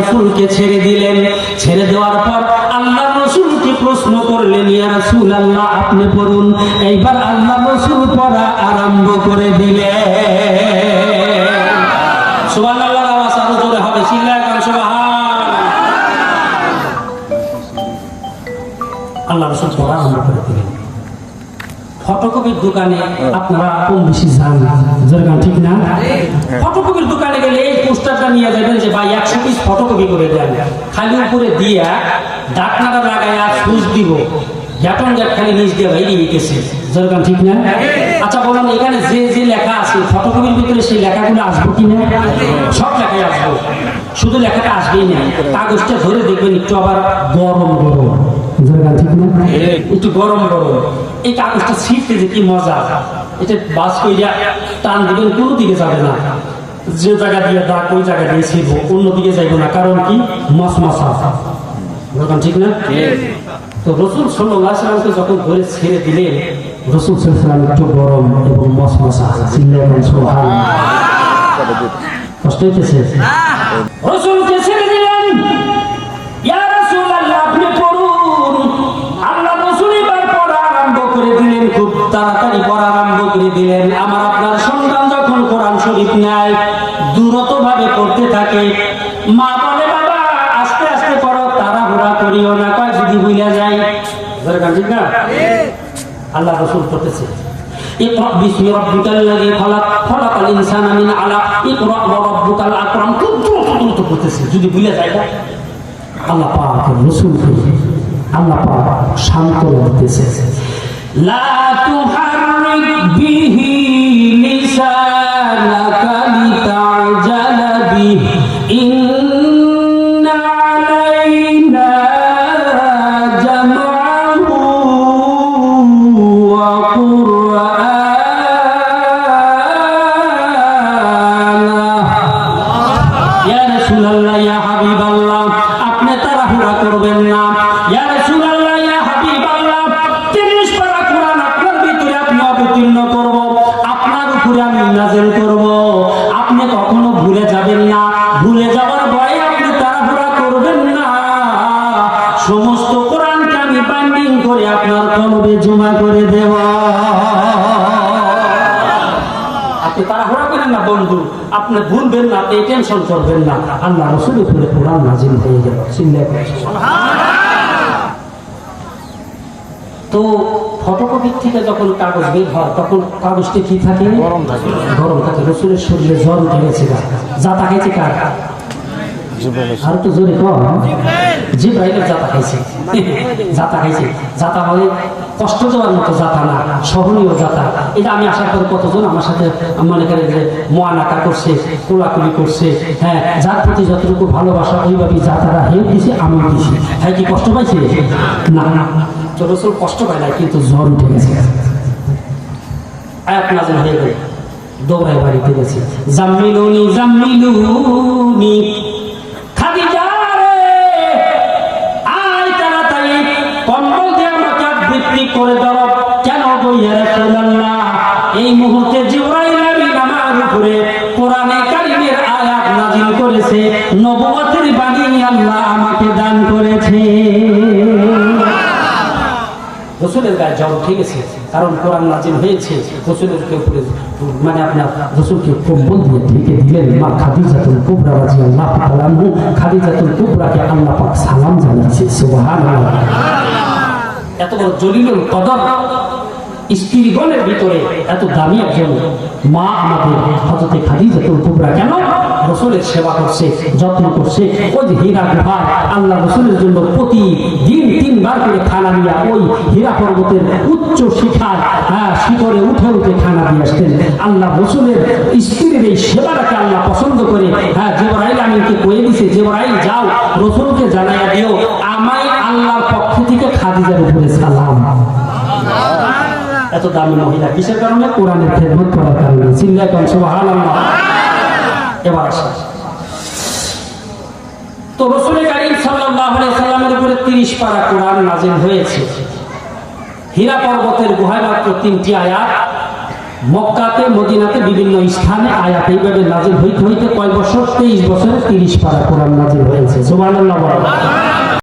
রসুলকে ছেড়ে দিলেন। ছেড়ে দেওয়ার পর আল্লাহ রসুলকে প্রশ্ন করলেন, ইয়া রাসূল আল্লাহ আপনি পড়ুন। এইবার আল্লাহ রসুল পড়া আরম্ভ করে দিলেন। আল্লাহ রসুল পড়া আরম্ভ করে দিলেন। ফটোকপির দোকানে আপনারা কম বেশি ঠিক না? ফটোকপির দোকানে গেলে এই পোস্টারটা নিয়ে যাবেন যে, ভাই পিস ফটোকপি করে দেন খালি উপরে দিয়া ডাকনাটা লাগাইয়া সুইচ দিব। গ্যাটন গ্যাট খালি নিচ দিয়ে বাইরে গেছে যেরকম ঠিক না? আচ্ছা বলুন এখানে যে যে লেখা আছে, ফটোকপির ভিতরে সেই লেখাগুলো আসব কি না? সব লেখাই আসব। শুধু লেখাটা আসবেই না, কাগজটা ধরে দেখবেন একটু আবার গরম গরম। একটু গরম গরম। এই কাগজটা ছিটতে যে কি মজা। এটা বাস কইরা টান দিবেন, কোনো দিকে যাবে না। যে জায়গা দিয়ে দাগ ওই জায়গা দিয়ে ছিড়বো অন্য দিকে যাইবো না। কারণ কি? মাছ মাছা। যেরকম ঠিক না? তো রসুল সাল্লাহ সাল্লামকে যখন ধরে ছেড়ে দিলেন রসুল সাল্লাম একটু গরম এবং মশ মশা চিল্লাবেন সোহান কষ্ট হইতেছে? রসুলকে ছেড়ে দিলেন ইয়া আপনি পড়ুন। আল্লাহ রাসূল এবার পড়া আরম্ভ করে দিলেন খুব তাড়াতাড়ি পড়া আরম্ভ করে দিলেন। শরীফ নেয় দূরত ভাবে পড়তে থাকে মা বলে বাবা আস্তে আস্তে পড়ো তাড়াহুড়া করিও না কয় যদি ভুলে যায় দরকার ঠিক না আল্লাহ রসুল করতেছে اقرأ باسم ربك الذي خلق خلق الإنسان من علق اقرأ وربك الأكرم খুব দ্রুত দ্রুত করতেছে যদি ভুলে যায় না আল্লাহ পাক রসুলকে আল্লাহ পাক শান্ত করতেছে লা তুহাররিক কুরআনাহ রাসূলুল্লাহ আপনি তাড়াহুড়া করবেন না। রাসূলুল্লাহ হাবিবাল্লাহ 30 পারা কোরআন আপনার ভিতরে আমি করব আপনি কখনো ভুলে যাবেন না। ভুলে যাওয়ার ভয়ে আপনি তাড়াহুড়া করবেন না। সমস্ত কোরআনকে আমি বাইন্ডিং করে আপনার কলবে জমা করে দেব। আপনি তাড়াহুড়া করেন না বন্ধু। আপনি ভুলবেন না আপনি টেনশন করবেন না। আল্লাহ রসুল উপরে কোরআন নাজিল হয়ে গেল। চিল্লা তো ফটোকপির থেকে যখন কাগজ বের হয় তখন কাগজটি কি থাকে? গরম থাকে। গরম থাকে। রসুলের শরীরে জ্বর উঠে গেছে যা তাকাইছে কার? আর তো জোরে কম। জিব্রাইলের জাতা খাইছে। জাতা খাইছে। জাতা মানে কষ্ট দেওয়ার মতো জাতা না, সহনীয় জাতা এটা আমি আশা করি কতজন আমার সাথে মনে করে যে মোয়ানাকা করছে, কোলাকুলি করছে হ্যাঁ যার প্রতি যতটুকু ভালোবাসা, ওইভাবেই জাতাটা হেউ দিছে, আমিও দিছি। হ্যাঁ কি কষ্ট পাইছে? না না রসুল কষ্ট পায় না কিন্তু জ্বর উঠে গেছে। আয়াত নাজিল হয়ে গেল। দৌড়ায় বাড়িতে গেছে। জাম্মিলুনি জাম্মিলুনি। এই মুহূর্তে জিবরাইল আমিন আমার দান করেছে। মানে আপনার রসুলকে কম্বল দিয়ে ঢেকে দিলেন মা খাদিজাতুল কুবরা রাজি এত বড় জলিলুল কদর। স্ত্রীগণের ভিতরে এত দামি একজন মা আমাদের হজরতে খাদিজাতুল কুবরা কেন রসুলের সেবা করছে, যত্ন করছে? ওই যে হীরা গুহা আল্লাহ রসুলের জন্য প্রতি দিন তিনবার করে খানা নিয়ে ওই হীরা পর্বতের উচ্চ শিখার হ্যাঁ শিখরে উঠে উঠে খানা দিয়ে আসতেন। আল্লাহ রসুলের স্ত্রীর এই সেবাটাকে আল্লাহ পছন্দ করে। হ্যাঁ জেবরাইল আমিনকে কয়ে দিছে, জেবরাইল যাও, রসুলকে জানাইয়া দিও, আমায় আল্লাহর পক্ষ থেকে খাদিজার উপরে সালাম। এত দামি মহিলা, কিসের কারণে? কোরআনের খেদমত করার কারণে। চিল্লা কন, সুবহানাল্লাহ। এবার আসা তো রসুল কারীম আলাইহি সাল্লামের উপরে 30 পারা কোরআন নাজিল হয়েছে। হীরা পর্বতের গুহায় মাত্র তিনটি আয়াত। মক্কাতে, মদিনাতে বিভিন্ন স্থানে আয়াত এইভাবে নাজিল হইতে হইতে কয় বছর? তেইশ বছরে তিরিশ পারা কোরআন নাজিল হয়েছে। বলেন।